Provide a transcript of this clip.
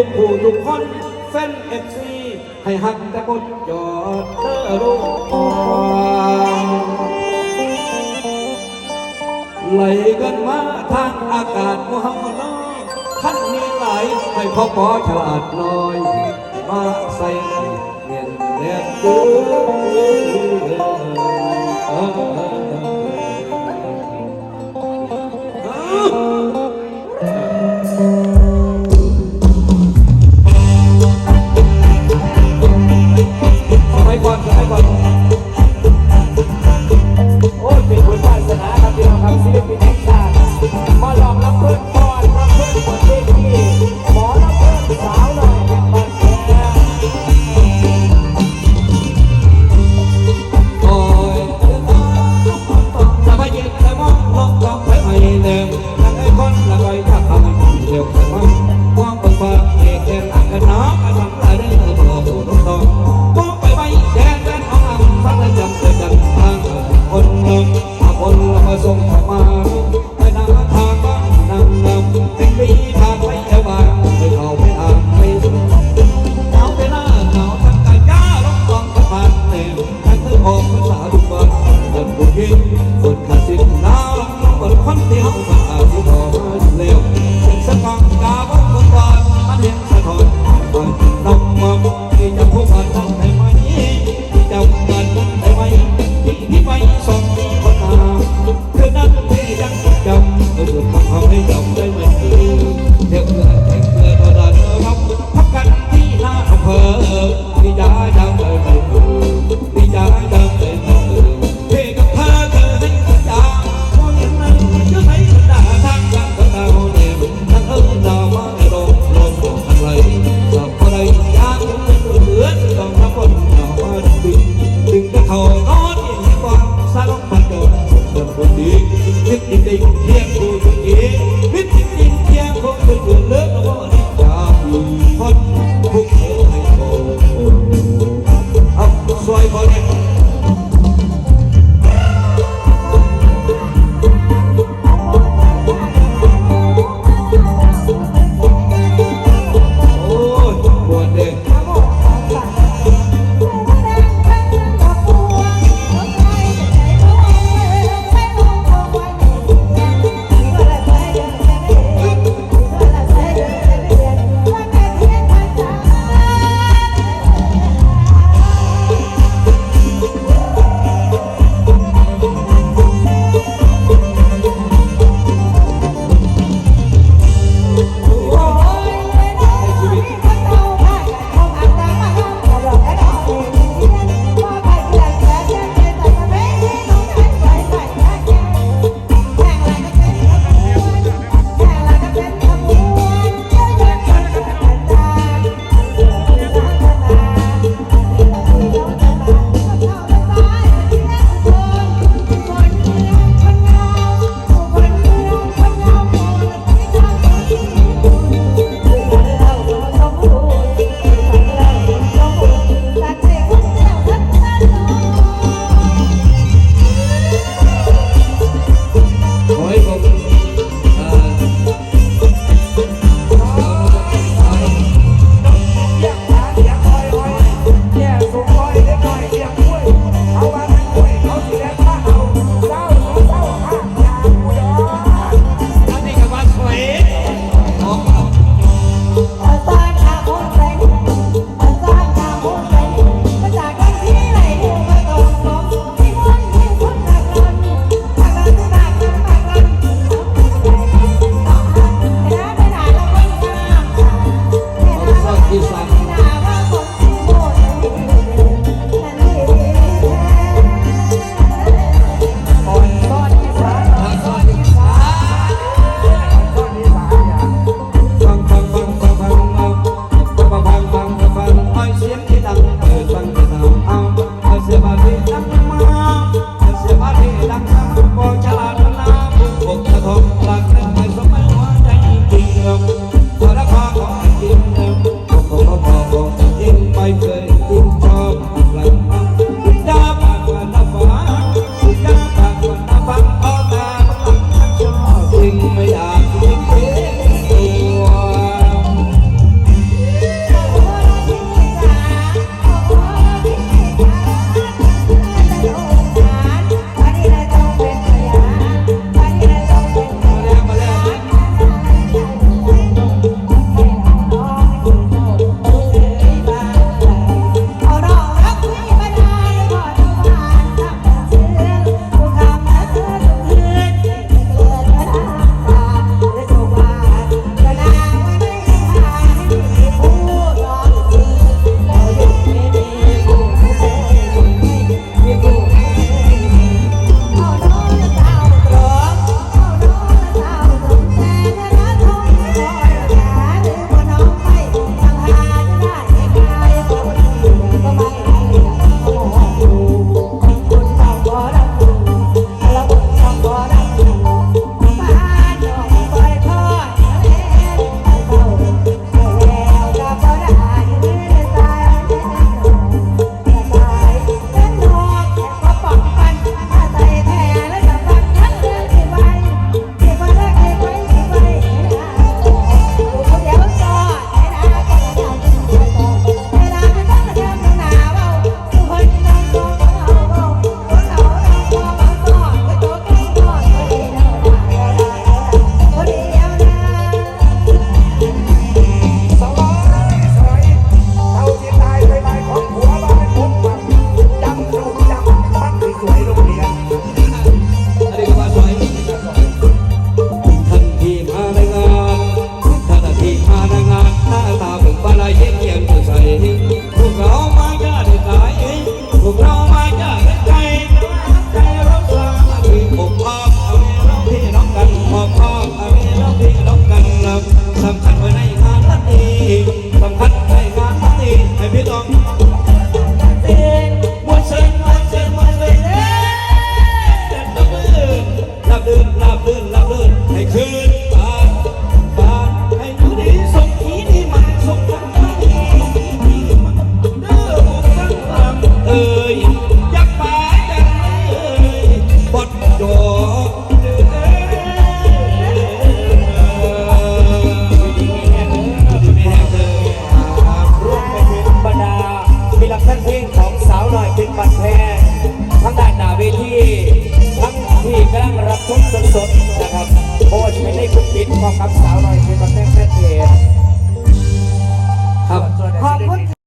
ทุกผู้ทุกคนแฟนเอ็กซีให้หักแต่บดยอดเธอรู้อ่อนไหลกันมาทางอากาศมัวเฮาน้อยท่านนี้ไหลให้พ่อปอฉลาดน้อย มาใส่เงียนเนียนดือ